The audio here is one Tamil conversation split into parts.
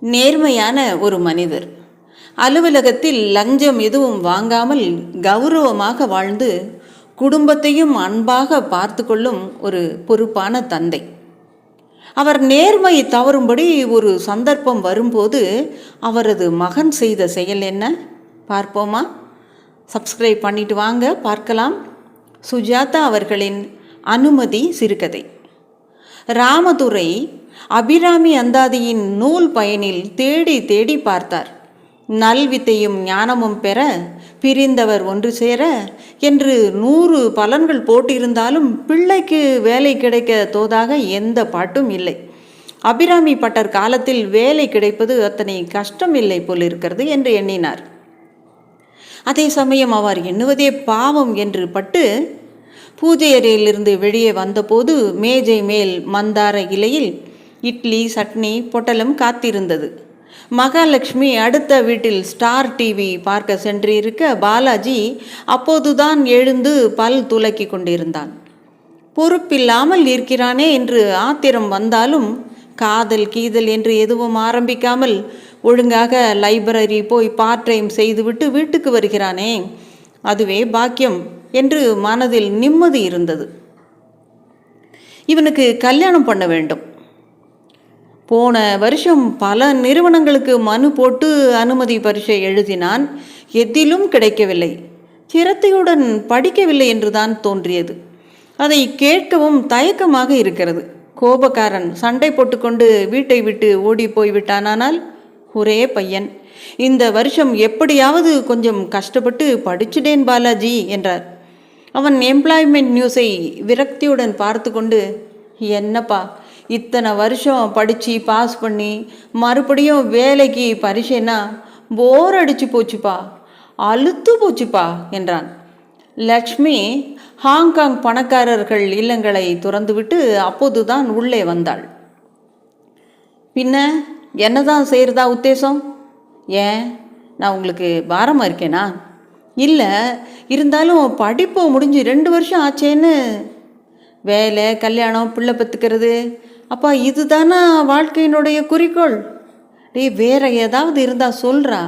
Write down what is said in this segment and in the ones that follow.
நேர்மையான ஒரு மனிதர். அலுவலகத்தில் லஞ்சம் எதுவும் வாங்காமல் கௌரவமாக வாழ்ந்து குடும்பத்தையும் அன்பாக பார்த்து கொள்ளும் ஒரு பொறுப்பான தந்தை. அவர் நேர்மை தவறும்படி ஒரு சந்தர்ப்பம் வரும்போது அவரது மகன் செய்த செயல் என்ன? பார்ப்போமா? சப்ஸ்கிரைப் பண்ணிட்டு வாங்க பார்க்கலாம். சுஜாதா அவர்களின் அனுமதி சிறுகதை. ராமதுரை அபிராமி அந்தாதியின் நூல் பயனில் தேடி தேடி பார்த்தார். நல்வித்தையும் ஞானமும் பெற பிரிந்தவர் ஒன்று சேர என்று நூறு பலன்கள் போட்டிருந்தாலும் பிள்ளைக்கு வேலை கிடைக்க தோதாக எந்த பாட்டும் இல்லை. அபிராமி பட்டர் காலத்தில் வேலை கிடைப்பது அத்தனை கஷ்டம் இல்லை போல் இருக்கிறது என்று எண்ணினார். அதே சமயம் அவர் எண்ணுவதே பாவம் என்று பட்டு பூஜை அறையிலிருந்து வெளியே வந்தபோது மேஜை மேல் மந்தார இலையில் இட்லி சட்னி பொட்டலும் காத்திருந்தது. மகாலட்சுமி அடுத்த வீட்டில் ஸ்டார் டிவி பார்க்க சென்றிருக்க பாலாஜி அப்போதுதான் எழுந்து பல் துலக்கி கொண்டிருந்தான். பொறுப்பில்லாமல் இருக்கிறானே என்று ஆத்திரம் வந்தாலும் காதல் கீதல் என்று எதுவும் ஆரம்பிக்காமல் ஒழுங்காக லைப்ரரி போய் பார்ட் டைம் செய்துவிட்டு வீட்டுக்கு வருகிறானே. அதுவே பாக்கியம் என்று மனதில் நிம்மதி இருந்தது. இவனுக்கு கல்யாணம் பண்ண வேண்டும். போன வருஷம் பல நிறுவனங்களுக்கு மனு போட்டு அனுமதி பரீட்சை எழுதினான். எதிலும் கிடைக்கவில்லை. சிரத்தையுடன் படிக்கவில்லை என்றுதான் தோன்றியது. அதை கேட்கவும் தயக்கமாக இருக்கிறது. கோபக்காரன் சண்டை போட்டுக்கொண்டு வீட்டை விட்டு ஓடி போய்விட்டானால் ஒரே பையன். இந்த வருஷம் எப்படியாவது கொஞ்சம் கஷ்டப்பட்டு படிச்சுட்டேன் பாலாஜி என்றார். அவன் எம்ப்ளாய்மெண்ட் நியூஸை விரக்தியுடன் பார்த்து கொண்டு என்னப்பா இத்தனை வருஷம் படித்து பாஸ் பண்ணி மறுபடியும் வேலைக்கு பரிசைனா போர் அடிச்சு போச்சுப்பா அழுத்து போச்சுப்பா என்றான். லக்ஷ்மி ஹாங்காங் பணக்காரர்கள் இல்லங்களை துறந்துவிட்டு அப்போதுதான் உள்ளே வந்தாள். பின்ன என்னதான் செய்கிறதா உத்தேசம்? ஏன்? நான் உங்களுக்கு பாரமாக இருக்கேனா? இல்லை இருந்தாலும் படிப்பு முடிஞ்சு ரெண்டு வருஷம் ஆச்சேன்னு. வேலை கல்யாணம் பிள்ளை பத்துக்கிறது அப்பா இதுதானா வாழ்க்கையினுடைய குறிக்கோள்? டேய் வேற ஏதாவது இருந்தால் சொல்கிறா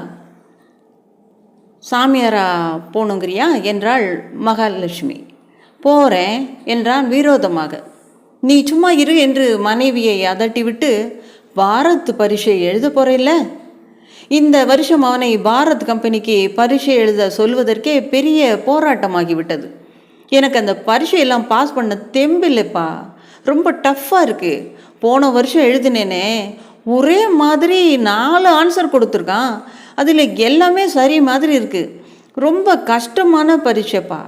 சாமியாரா போகணுங்கிறியா என்றாள் மகாலட்சுமி. போகிறேன் என்றான் விரோதமாக. நீ சும்மா இரு என்று மனைவியை அதட்டிவிட்டு பாரத் பரீட்சை எழுத போகிறேல்ல இந்த வருஷம் அவனை பாரத் கம்பெனிக்கு பரீட்சை எழுத சொல்வதற்கே பெரிய போராட்டமாகிவிட்டது. எனக்கு அந்த பரீட்சையெல்லாம் பாஸ் பண்ண தெம்பில்லைப்பா. ரொம்ப டஃப்பாக இருக்குது போன வருஷம் எழுதினேனே. ஒரே மாதிரி நாலு ஆன்சர் கொடுத்துருக்கான். அதில் எல்லாமே சரி மாதிரி இருக்குது ரொம்ப கஷ்டமான பரீட்சைப்பா.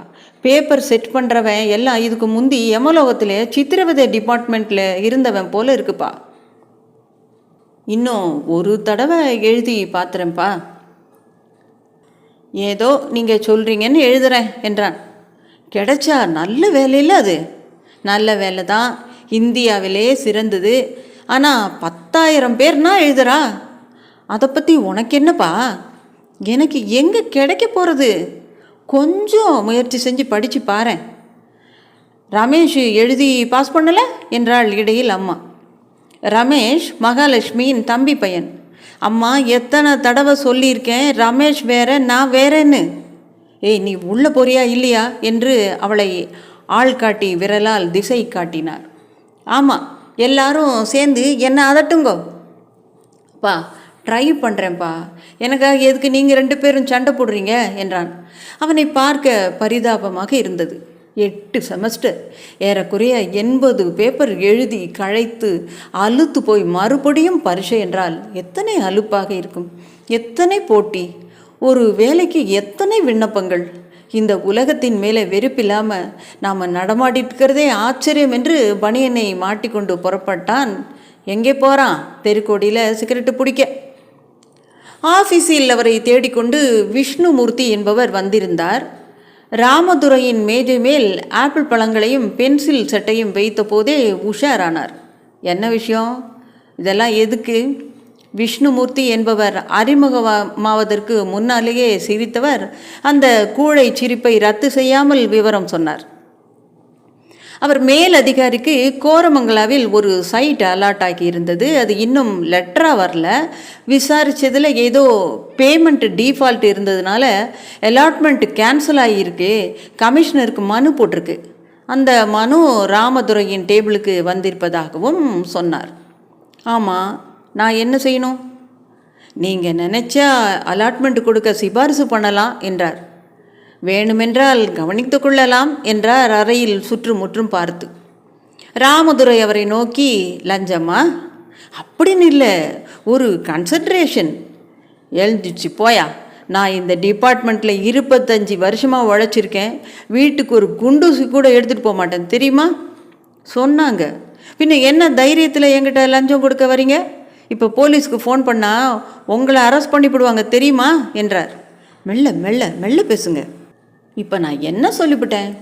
பேப்பர் செட் பண்ணுறவன் எல்லாம் இதுக்கு முந்தி எமலோகத்தில் சித்திரவதை டிபார்ட்மெண்ட்டில் இருந்தவன் போல் இருக்குப்பா. இன்னும் ஒரு தடவை எழுதி பார்த்துறேன்ப்பா ஏதோ நீங்கள் சொல்கிறீங்கன்னு எழுதுறேன் என்றான். கிடைச்சா நல்ல வேலையில் அது. நல்ல வேலை தான் இந்தியாவிலே சிறந்தது. ஆனால் பத்தாயிரம் பேர்னா எழுதுறா? அதை பற்றி உனக்கு என்னப்பா? எனக்கு எங்கே கிடைக்க போகிறது கொஞ்சம் முயற்சி செஞ்சு படித்து பாரேன். ரமேஷ் எழுதி பாஸ் பண்ணலை? என்றாள் இடையில் அம்மா. ரமேஷ் மகாலட்சுமியின் தம்பி பையன். அம்மா எத்தனை தடவை சொல்லியிருக்கேன் ரமேஷ் வேற நான் வேறேன்னு. ஏய் நீ உள்ளே போறியா இல்லையா? என்று அவளை ஆள் காட்டி விரலால் திசை காட்டினார். ஆமாம் எல்லாரும் சேர்ந்து என்ன அதட்டுங்கோ. அப்பா ட்ரை பண்ணுறேன்ப்பா எனக்காக எதுக்கு நீங்கள் ரெண்டு பேரும் சண்டை போடுறீங்க? என்றான். அவனை பார்க்க பரிதாபமாக இருந்தது. எட்டு செமஸ்டர். ஏறக்குறைய எண்பது பேப்பர் எழுதி கழைத்து அழுத்து போய் மறுபடியும் பரிசை என்றால் எத்தனை அலுப்பாக இருக்கும்? எத்தனை போட்டி? ஒரு வேலைக்கு எத்தனை விண்ணப்பங்கள்? இந்த உலகத்தின் மேலே வெறுப்பில்லாமல் நாம் நடமாடிட்டு இருக்கிறதே ஆச்சரியம் என்று பனியனை மாட்டிக்கொண்டு புறப்பட்டான். எங்கே போகிறான் தெருக்கோடியில் சிகரெட்டு பிடிக்க. ஆஃபீஸில் அவரை தேடிக்கொண்டு விஷ்ணுமூர்த்தி என்பவர் வந்திருந்தார். ராமதுரையின் மேஜை மேல் ஆப்பிள் பழங்களையும் பென்சில் சட்டையும் வைத்த போதே உஷாரானார். என்ன விஷயம்? இதெல்லாம் எதுக்கு? விஷ்ணுமூர்த்தி என்பவர் அறிமுகமாவதற்கு முன்னாலேயே சிரித்தவர் அந்த கூழை சிரிப்பை ரத்து செய்யாமல் விவரம் சொன்னார். அவர் மேல் அதிகாரிக்கு கோரமங்கலாவில் ஒரு சைட் அலாட் ஆகி இருந்தது. அது இன்னும் லெட்டராக வரல. விசாரித்ததில் ஏதோ பேமெண்ட் டீஃபால்ட் இருந்ததுனால அலாட்மெண்ட் கேன்சல் ஆகியிருக்கு. கமிஷனருக்கு மனு போட்டிருக்கு. அந்த மனு ராமதுரையின் டேபிளுக்கு வந்திருப்பதாகவும் சொன்னார். ஆமாம் நான் என்ன செய்யணும்? நீங்கள் நினச்சா அலாட்மெண்ட் கொடுக்க சிபாரிசு பண்ணலாம் என்றார். வேணுமென்றால் கவனித்து கொள்ளலாம் என்றார் அறையில் சுற்றுமுற்றும் பார்த்து. ராமதுரை அவரை நோக்கி லஞ்சமா அப்படின்னு இல்லை ஒரு கன்சன்ட்ரேஷன் எழுந்துச்சு போயா. நான் இந்த டிபார்ட்மெண்ட்டில் இருபத்தஞ்சி வருஷமாக உழைச்சிருக்கேன். வீட்டுக்கு ஒரு குண்டூசி கூட எடுத்துகிட்டு போக மாட்டேன் தெரியுமா? சொன்னாங்க. பின்ன என்ன தைரியத்தில் என்கிட்ட லஞ்சம் கொடுக்க வரீங்க? இப்போ போலீஸ்க்கு ஃபோன் பண்ணால் உங்களை அரெஸ்ட் பண்ணிவிடுவாங்க தெரியுமா? என்றார். மெல்ல மெல்ல மெல்ல பேசுங்க. இப்போ நான் என்ன சொல்லிவிட்டேன்?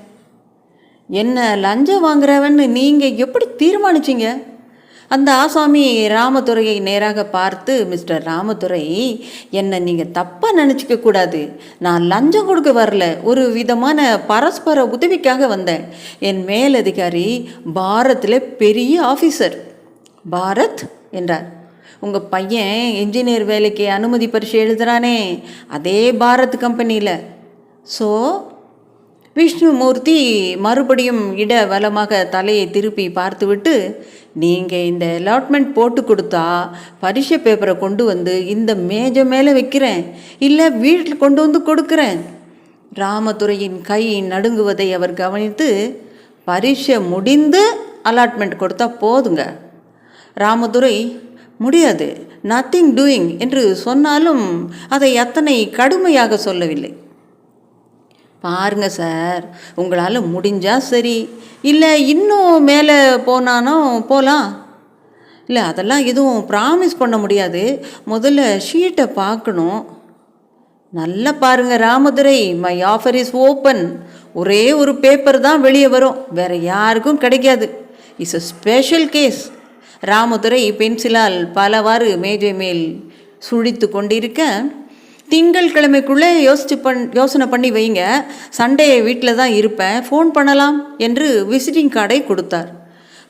என்ன லஞ்சம் வாங்குறவன்னு நீங்கள் எப்படி தீர்மானிச்சீங்க? அந்த ஆசாமி ராமதுரையை நேராக பார்த்து மிஸ்டர் ராமதுரை என்னை நீங்கள் தப்பாக நினச்சிக்க கூடாது. நான் லஞ்சம் கொடுக்க வரல. ஒரு விதமான பரஸ்பர உதவிக்காக வந்தேன். என் மேலதிகாரி பாரத்தில் பெரிய ஆஃபீஸர் பாரத்? என்றார். உங்கள் பையன் இன்ஜினியர் வேலைக்கு அனுமதி பரிசு எழுதுறானே. அதே பாரத் கம்பெனியில். ஸோ விஷ்ணுமூர்த்தி மறுபடியும் இட வலமாக தலையை திருப்பி பார்த்துவிட்டு நீங்கள் இந்த அலாட்மெண்ட் போட்டு கொடுத்தா பரிசை பேப்பரை கொண்டு வந்து இந்த மேஜை மேலே வைக்கிறேன். இல்லை வீட்டில் கொண்டு வந்து கொடுக்குறேன். ராமதுரையின் கை நடுங்குவதை அவர் கவனித்து பரீட்சை முடிந்து அலாட்மெண்ட் கொடுத்தா போதுங்க. ராமதுரை முடியாது. நத்திங் டூயிங் என்று சொன்னாலும் அதை அத்தனை கடுமையாக சொல்லவில்லை. பாருங்க சார் உங்களால் முடிஞ்சால் சரி. இல்லை இன்னும் மேலே போனானோ போகலாம் இல்லை அதெல்லாம் எதுவும் ப்ராமிஸ் பண்ண முடியாது. முதல்ல ஷீட்டை பார்க்கணும். நல்லா பாருங்கள் Ramadurai my offer is open ஒரே ஒரு பேப்பர் தான் வெளியே வரும். வேறு யாருக்கும் கிடைக்காது. It's a special case Ramadurai பென்சிலால் பலவாறு மேஜை மேல் சுழித்து கொண்டிருக்க திங்கட்கிழமைக்குள்ளே யோசிச்சு பண் யோசனை பண்ணி வைங்க. சண்டே வீட்டில் தான் இருப்பேன். ஃபோன் பண்ணலாம் என்று விசிட்டிங் கார்டை கொடுத்தார்.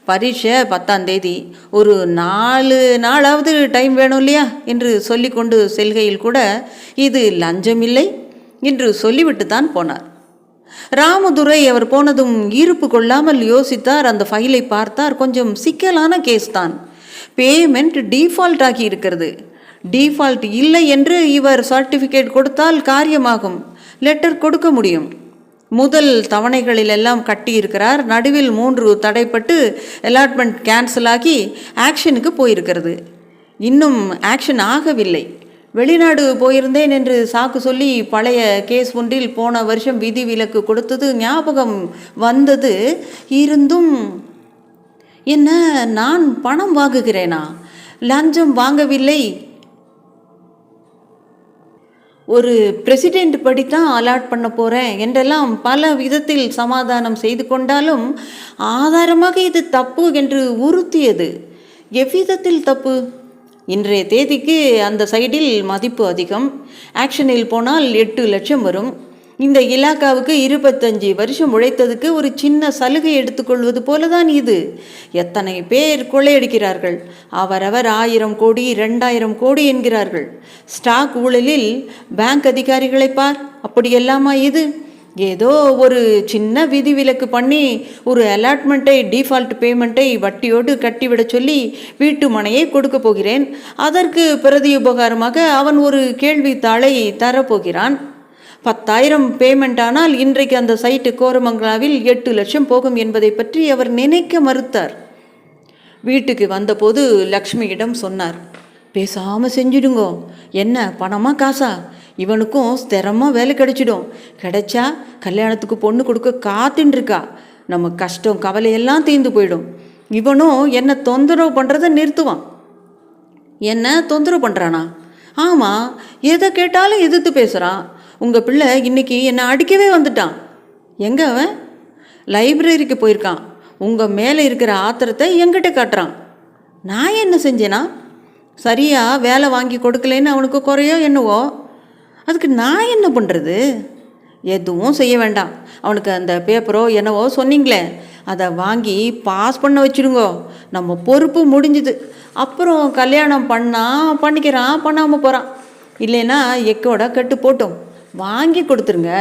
பரீட்சை பத்தாம் தேதி. ஒரு நாலு நாளாவது டைம் வேணும் இல்லையா? என்று சொல்லிக்கொண்டு செல்கையில் கூட இது லஞ்சமில்லை என்று சொல்லிவிட்டு தான் போனார். ராமதுரை அவர் போனதும் ஈர்ப்பு கொள்ளாமல் யோசித்தார். அந்த ஃபைலை பார்த்தார். கொஞ்சம் சிக்கலான கேஸ் தான். பேமெண்ட் டீஃபால்ட் ஆகி இருக்கிறது. டீஃபால்ட் இல்லை என்று இவர் சர்டிஃபிகேட் கொடுத்தால் காரியமாகும். லெட்டர் கொடுக்க முடியும். முதல் தவணைகளிலெல்லாம் கட்டியிருக்கிறார். நடுவில் மூன்று தடைப்பட்டு அலாட்மெண்ட் கேன்சல் ஆகி ஆக்ஷனுக்கு போயிருக்கிறது. இன்னும் ஆக்ஷன் ஆகவில்லை. வெளிநாடு போயிருந்தேன் என்று சாக்கு சொல்லி பழைய கேஸ் ஒன்றில் போன வருஷம் விதி விலக்கு கொடுத்தது ஞாபகம் வந்தது. இருந்தும் என்ன நான் பணம் வாங்குகிறேனா? லஞ்சம் வாங்கவில்லை. ஒரு பிரசிடெண்ட் படித்தான் அலாட் பண்ண போகிறேன் என்றெல்லாம் பல விதத்தில் சமாதானம் செய்து கொண்டாலும் ஆதாரமாக இது தப்பு என்று உறுத்தியது. எவ்விதத்தில் தப்பு? இன்றைய தேதிக்கு அந்த சைடில் மதிப்பு அதிகம். ஆக்ஷனில் போனால் எட்டு லட்சம் வரும். இந்த இலாக்காவுக்கு இருபத்தஞ்சி வருஷம் உழைத்ததுக்கு ஒரு சின்ன சலுகை எடுத்துக்கொள்வது போல தான் இது. எத்தனை பேர் கொள்ளையடிக்கிறார்கள். அவரவர் ஆயிரம் கோடி ரெண்டாயிரம் கோடி என்கிறார்கள். ஸ்டாக் ஊழலில் பேங்க் அதிகாரிகளை பார். அப்படியெல்லாமா இது? ஏதோ ஒரு சின்ன விதிவிலக்கு பண்ணி ஒரு அலாட்மெண்ட்டை டிஃபால்ட் பேமெண்ட்டை வட்டியோடு கட்டிவிட சொல்லி வீட்டு மனையை கொடுக்க போகிறேன். அதற்கு பிரதி உபகாரமாக அவன் ஒரு கேள்வித்தாளை தரப்போகிறான். பத்தாயிரம் பேமெண்ட் ஆனால் இன்றைக்கு அந்த சைட்டு கோரமங்கலாவில் எட்டு லட்சம் போகும் என்பதை பற்றி அவர் நினைக்க மறுத்தார். வீட்டுக்கு வந்தபோது லக்ஷ்மியிடம் சொன்னார் பேசாமல் செஞ்சிடுங்கோ. என்ன பணமா காசா? இவனுக்கும் ஸ்திரமாக வேலை கிடைச்சிடும். கிடைச்சா கல்யாணத்துக்கு பொண்ணு கொடுக்க காத்துட்டுருக்கா நம்ம கஷ்டம் கவலையெல்லாம் தீர்ந்து போயிடும். இவனும் என்னை தொந்தரவு பண்ணுறதை நிறுத்துவான். என்ன தொந்தரவு பண்ணுறானா ஆமாம் எதை கேட்டாலும் எதிர்த்து பேசுகிறான் உங்கள் பிள்ளை இன்னைக்கு என்னை அடிக்கவே வந்துட்டான். எங்கே அவன்? லைப்ரரிக்கு போயிருக்கான். உங்கள் மேலே இருக்கிற ஆத்திரத்தை எங்கிட்ட காட்டுறான். நான் என்ன செஞ்சேனா? சரியாக வேலை வாங்கி கொடுக்கலேன்னு அவனுக்கு குறையோ என்னவோ? அதுக்கு நான் என்ன பண்ணுறது எதுவும் செய்ய வேண்டாம். அவனுக்கு அந்த பேப்பரோ என்னவோ சொன்னீங்களே அதை வாங்கி பாஸ் பண்ண வச்சுடுங்கோ. நம்ம பொறுப்பு முடிஞ்சுது. அப்புறம் கல்யாணம் பண்ணால் பண்ணிக்கிறான் பண்ணாமல் போகிறான் இல்லைன்னா எக்கோட கட்டு போட்டோம். வாங்கி கொடுத்துருங்க.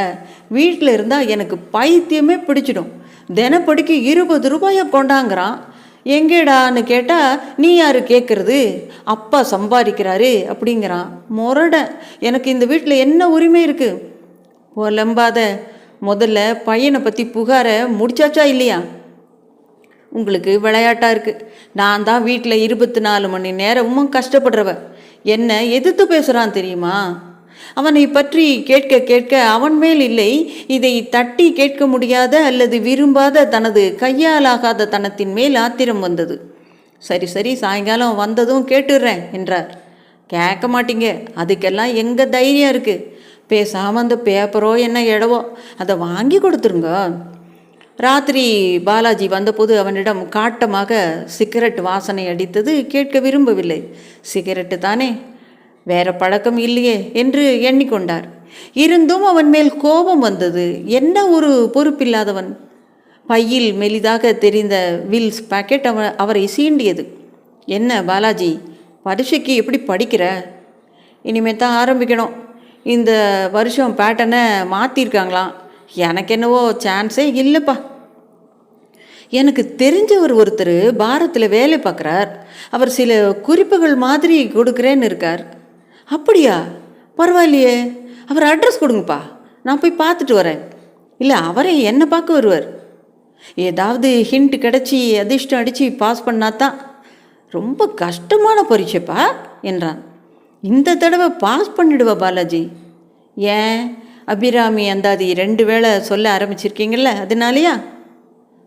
வீட்டில் இருந்தால் எனக்கு பைத்தியமே பிடிச்சிடும். தினப்படிக்கு இருபது ரூபாயை கொண்டாங்கிறான். எங்கேடான்னு கேட்டால் நீ யார் கேட்குறது அப்பா சம்பாதிக்கிறாரு அப்படிங்கிறான். முரட. எனக்கு இந்த வீட்டில் என்ன உரிமை இருக்குது புலம்பாத முதல்ல பையனை பற்றி புகாரை முடிச்சாச்சா இல்லையா? உங்களுக்கு விளையாட்டாக இருக்குது நான் தான் வீட்டில் இருபத்தி நாலு மணி நேரமும் கஷ்டப்படுறவ. என்ன எதிர்த்து பேசுகிறான் தெரியுமா? அவனை பற்றி கேட்க கேட்க அவன் மேல் இல்லை. இதை தட்டி கேட்க முடியாத அல்லது விரும்பாத தனது கையாலாகாத தனத்தின் மேல் ஆத்திரம் வந்தது. சரி சரி சாயங்காலம் வந்ததும் கேட்டுடுறேன் என்றார். கேட்க மாட்டீங்க அதுக்கெல்லாம் எங்கே தைரியம் இருக்குது பேசாமல் அந்த பேப்பரோ என்ன இடவோ அதை வாங்கி கொடுத்துருங்க. ராத்திரி பாலாஜி வந்தபோது அவனிடம் காட்டமாக சிகரெட் வாசனை அடித்தது கேட்க விரும்பவில்லை. சிகரெட்டு தானே வேற பழக்கம் இல்லையே என்று எண்ணிக்கொண்டார். இருந்தும் அவன் மேல் கோபம் வந்தது. என்ன ஒரு பொறுப்பில்லாதவன்? பையில் மெலிதாக தெரிந்த வில்ஸ் பாக்கெட் அவ அவரை சீண்டியது. என்ன பாலாஜி பரீட்சைக்கு எப்படி படிக்கிற? இனிமே தான் ஆரம்பிக்கணும். இந்த வருஷம் பேட்டனை மாற்றிருக்காங்களாம் எனக்கு என்னவோ சான்ஸே இல்லைப்பா. எனக்கு தெரிஞ்சவர் ஒருத்தர் பாரத்தில் வேலை பார்க்குறார். அவர் சில குறிப்புகள் மாதிரி கொடுக்குறேன்னு இருக்கார். அப்படியா? பரவாயில்லையே. அவர் அட்ரஸ் கொடுங்கப்பா. நான் போய் பார்த்துட்டு வரேன். இல்லை அவரே என்னை பார்க்க வருவார். ஏதாவது ஹிண்ட் கிடச்சி அதிர்ஷ்டம் அடித்து பாஸ் பண்ணாதான் ரொம்ப கஷ்டமான பரீட்சைப்பா என்றான். இந்த தடவை பாஸ் பண்ணிடுவா பாலாஜி. ஏன்? அபிராமி அந்தாதி ரெண்டு வேளை சொல்ல ஆரம்பிச்சிருக்கீங்கள அதனாலயா?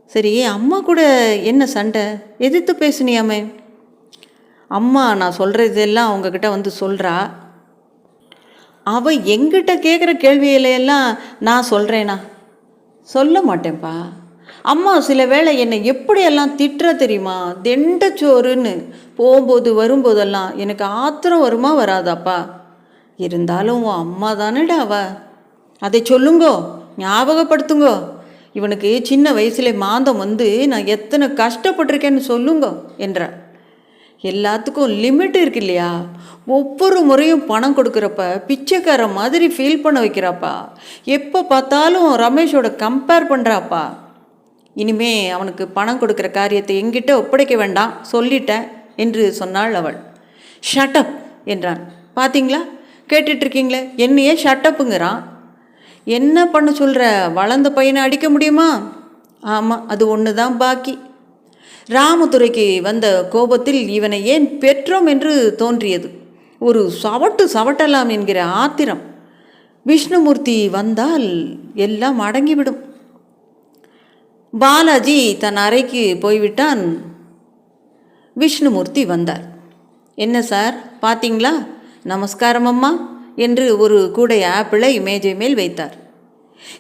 சரி அம்மா கூட என்ன சண்டை? எதிர்த்து பேசுனியாமே. அம்மா நான் சொல்கிறதெல்லாம் அவங்கக்கிட்ட வந்து சொல்கிறா அவள் எங்கிட்ட கேட்குற கேள்வியிலையெல்லாம் நான் சொல்கிறேனா சொல்ல மாட்டேன்ப்பா. அம்மா சில வேளை என்னை எப்படியெல்லாம் திட்டுற தெரியுமா? தெண்டச்சோறுன்னு போகும்போது வரும்போதெல்லாம் எனக்கு ஆத்திரம் வருமா வராதாப்பா. இருந்தாலும் உன் அம்மா தானேடா அவ. அதை சொல்லுங்கோ ஞாபகப்படுத்துங்கோ. இவனுக்கு சின்ன வயசுல மாந்தம் வந்து நான் எத்தனை கஷ்டப்பட்டிருக்கேன்னு சொல்லுங்க என்றார் எல்லாத்துக்கும் லிமிட் இருக்கு இல்லையா ஒவ்வொரு முறையும் பணம் கொடுக்குறப்ப பிச்சைக்கார மாதிரி ஃபீல் பண்ண வைக்கிறாப்பா. எப்போ பார்த்தாலும் ரமேஷோட கம்பேர் பண்ணுறாப்பா இனிமே அவனுக்கு பணம் கொடுக்குற காரியத்தை எங்கிட்ட ஒப்படைக்க வேண்டாம் சொல்லிட்டேன் என்று சொன்னாள் அவள். ஷட்டப் என்றான். பார்த்தீங்களா கேட்டுட்ருக்கீங்களே? என்னையே ஷட்டப்புங்கிறான் என்ன பண்ண சொல்கிற வளர்ந்த பையனை அடிக்க முடியுமா? ஆமாம் அது ஒன்று தான் பாக்கி. ராமதுரைக்கு வந்த கோபத்தில் இவனை ஏன் பெற்றோம் என்று தோன்றியது. ஒரு சவட்டு சவட்டலாம் என்கிற ஆத்திரம். விஷ்ணுமூர்த்தி வந்தால் எல்லாம் அடங்கிவிடும். பாலாஜி தன் அறைக்கு போய்விட்டான். விஷ்ணுமூர்த்தி வந்தார். என்ன சார் பார்த்தீங்களா நமஸ்காரம் அம்மா என்று ஒரு கூடை ஆப்பிளை மேஜை மேல் வைத்தார்.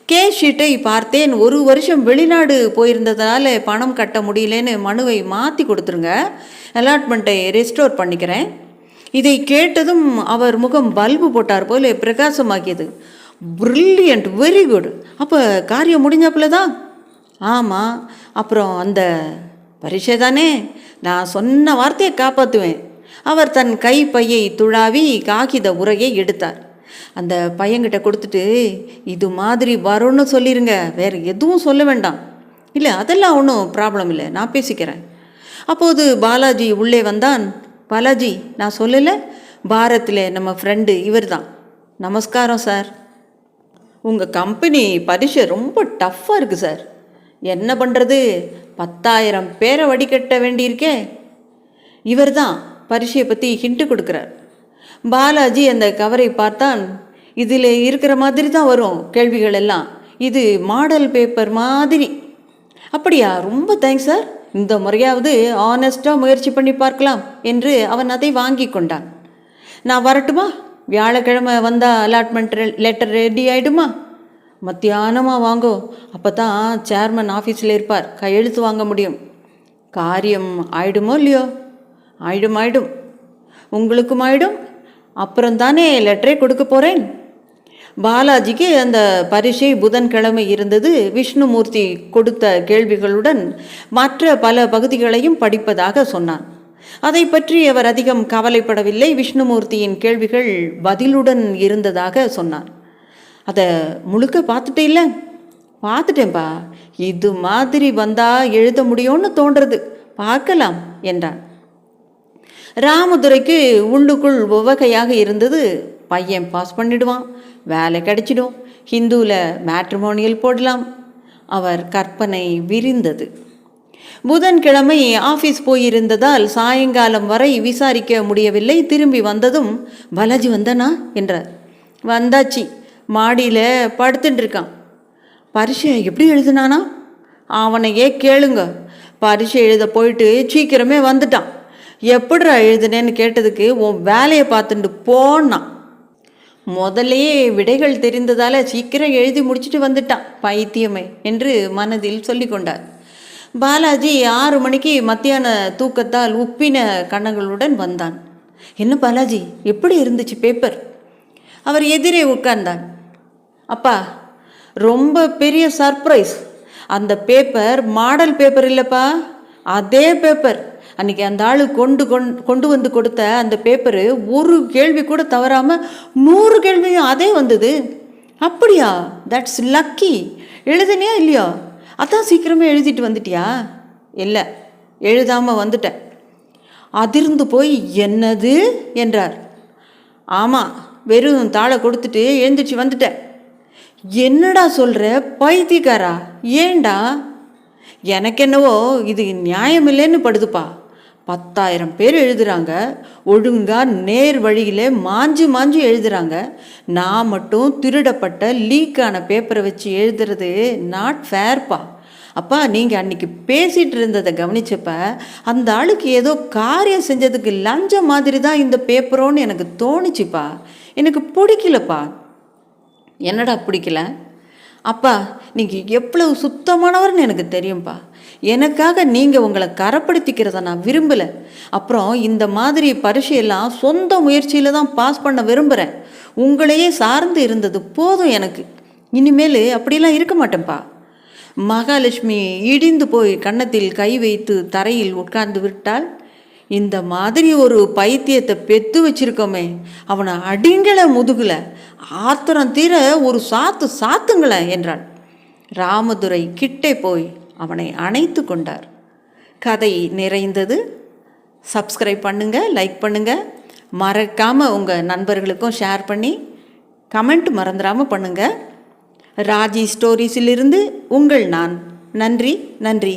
கே ஷீட்டை பார்த்தேன். ஒரு வருஷம் வெளிநாடு போயிருந்ததால பணம் கட்ட முடியலன்னு மனுவை மாற்றி கொடுத்துருங்க. அலாட்மெண்ட்டை ரெஸ்டோர் பண்ணிக்கிறேன். இதை கேட்டதும் அவர் முகம் பல்பு போட்டார் போல பிரகாசமாக்கியது ப்ரில்லியண்ட் வெரி குட் அப்போ காரியம் முடிஞ்சப்பில் தான்? ஆமாம் அப்புறம் அந்த பரீட்சை தானே? நான் சொன்ன வார்த்தையை காப்பாற்றுவேன் அவர் தன் கை பையை துழாவி காகித உரையை எடுத்தார். அந்த பையன்கிட்ட கொடுத்துட்டு இது மாதிரி வரும்னு சொல்லிடுங்க வேறு எதுவும் சொல்ல வேண்டாம். இல்லை அதெல்லாம் ஒன்றும் ப்ராப்ளம் இல்லை. நான் பேசிக்கிறேன். அப்போது பாலாஜி உள்ளே வந்தான். பாலாஜி நான் சொல்லலை. பாரத்தில் நம்ம ஃப்ரெண்டு இவர் தான் நமஸ்காரம் சார் உங்கள் கம்பெனி பரிசை ரொம்ப டஃப்பாக இருக்குது சார் என்ன பண்ணுறது பத்தாயிரம் பேரை வடிகட்ட வேண்டியிருக்கே. இவர் தான் பரிசையை பற்றி ஹிண்ட்டு கொடுக்குறார். பாலாஜி அந்த கவரை பார்த்தான். இதில் இருக்கிற மாதிரி தான் வரும் கேள்விகள் எல்லாம் இது மாடல் பேப்பர் மாதிரி. அப்படியா? ரொம்ப தேங்க்ஸ் சார். இந்த முறையாவது ஆனஸ்டாக முயற்சி பண்ணி பார்க்கலாம் என்று அவன் அதை வாங்கி கொண்டான். நான் வரட்டுமா? வியாழக்கிழமை வந்தால் அலாட்மெண்ட் லெட்டர் ரெடி ஆகிடுமா மத்தியானமாக வாங்கோ. அப்போ தான் சேர்மன் ஆஃபீஸில் இருப்பார் கையெழுத்து வாங்க முடியும். காரியம் ஆயிடுமோ இல்லையோ? ஆயிடும் ஆயிடும். உங்களுக்கும் ஆயிடும் அப்புறம் தானே லெட்டரே கொடுக்க போகிறேன் பாலாஜிக்கு அந்த பரீட்சை புதன்கிழமை இருந்தது. விஷ்ணுமூர்த்தி கொடுத்த கேள்விகளுடன் மற்ற பல பகுதிகளையும் படிப்பதாக சொன்னான். அதை பற்றி அவர் அதிகம் கவலைப்படவில்லை. விஷ்ணுமூர்த்தியின் கேள்விகள் பதிலுடன் இருந்ததாக சொன்னார். அதை முழுக்க பார்த்துட்டே இல்லை பார்த்துட்டேன்பா. இது மாதிரி வந்தா எழுத முடியும்னு தோன்றது. பார்க்கலாம் என்றான். ராமதுரைக்கு உள்ளுக்குள் உவகையாக இருந்தது. பையன் பாஸ் பண்ணிடுவான். வேலை கிடைச்சிடும். ஹிந்துவில் மேட்ரிமோனியல் போடலாம். அவர் கற்பனை விரிந்தது. புதன்கிழமை ஆஃபீஸ் போயிருந்ததால் சாயங்காலம் வரை விசாரிக்க முடியவில்லை. திரும்பி வந்ததும் பாலாஜி வந்தனா? என்றார். வந்தாச்சு. மாடியில் படுத்துட்டு இருக்கான். பரீட்சை எப்படி எழுதுனானா? அவனையே கேளுங்க. பரீட்சை எழுத போயிட்டு சீக்கிரமே வந்துட்டான். எப்படிடா எழுதுனேன்னு கேட்டதுக்கு உன் வேலையை பார்த்துட்டு போனான் முதல்லயே விடைகள் தெரிந்ததால் சீக்கிரம் எழுதி முடிச்சுட்டு வந்துட்டான் பைத்தியமே என்று மனதில் சொல்லி கொண்டார். பாலாஜி ஆறு மணிக்கு மத்தியான தூக்கத்தால் உப்பின கண்ணங்களுடன் வந்தான். என்ன பாலாஜி எப்படி இருந்துச்சு பேப்பர் அவர் எதிரே உட்கார்ந்தான். அப்பா ரொம்ப பெரிய சர்ப்ரைஸ் அந்த பேப்பர் மாடல் பேப்பர் இல்லைப்பா அதே பேப்பர் அன்றைக்கி அந்த ஆள் கொண்டு கொண்- கொண்டு வந்து கொடுத்த அந்த பேப்பரு ஒரு கேள்வி கூட தவறாமல் நூறு கேள்வியும் அதே வந்தது. அப்படியா? தட்ஸ் லக்கி எழுதுனியா இல்லையா? அதான் சீக்கிரமே எழுதிட்டு வந்துட்டியா? இல்லை எழுதாமல் வந்துட்டேன் அதிர்ந்து போய் என்னது? என்றார். ஆமாம் வெறும் தாளை கொடுத்துட்டு எழுந்திரிச்சு வந்துட்டேன் என்னடா சொல்கிற பைத்தியக்காரா? ஏண்டா எனக்கு என்னவோ இது நியாயமில்லைன்னு படுதுப்பா. பத்தாயிரம் பேர் எழுதுறாங்க. ஒழுங்கா நேர் வழியில் மாஞ்சு மாஞ்சு எழுதுறாங்க. நான் மட்டும் திருடப்பட்ட லீக்கான பேப்பரை வச்சு எழுதுறது நாட் ஃபேர்ப்பா அப்பா நீங்கள் அன்னைக்கு பேசிகிட்டு இருந்ததை கவனிச்சப்ப அந்த ஆளுக்கு ஏதோ காரியம் செஞ்சதுக்கு லஞ்சம் மாதிரி தான் இந்த பேப்பரோன்னு எனக்கு தோணுச்சுப்பா. எனக்கு பிடிக்கலப்பா. என்னடா பிடிக்கல? அப்பா நீங்கள் எவ்வளவு சுத்தமானவர்னு எனக்கு தெரியும்ப்பா எனக்காக நீங்கள் உங்களை கரப்படுத்திக்கிறத நான் விரும்பலை. அப்புறம் இந்த மாதிரி பரீட்சையெல்லாம் சொந்த முயற்சியில் தான் பாஸ் பண்ண விரும்புகிறேன் உங்களையே சார்ந்து இருந்தது போதும் எனக்கு. இனிமேல் அப்படிலாம் இருக்க மாட்டேன்ப்பா. மகாலட்சுமி இடிந்து போய் கன்னத்தில் கை வைத்து தரையில் உட்கார்ந்து விட்டால் இந்த மாதிரி ஒரு பைத்தியத்தை பெத்து வச்சிருக்கோமே அவனை அடிங்கள முதுகல. ஆத்திரம் தீர ஒரு சாத்து சாத்துங்களேன் என்றாள். ராமதுரை கிட்டே போய் அவனை அணைத்து கொண்டார். கதை நிறைந்தது. சப்ஸ்கிரைப் பண்ணுங்கள் லைக் பண்ணுங்கள் மறக்காமல் உங்கள் நண்பர்களுக்கும் ஷேர் பண்ணி கமெண்ட் மறந்துடாமல் பண்ணுங்கள் ராஜி ஸ்டோரிஸிலிருந்து உங்கள் நான். நன்றி நன்றி.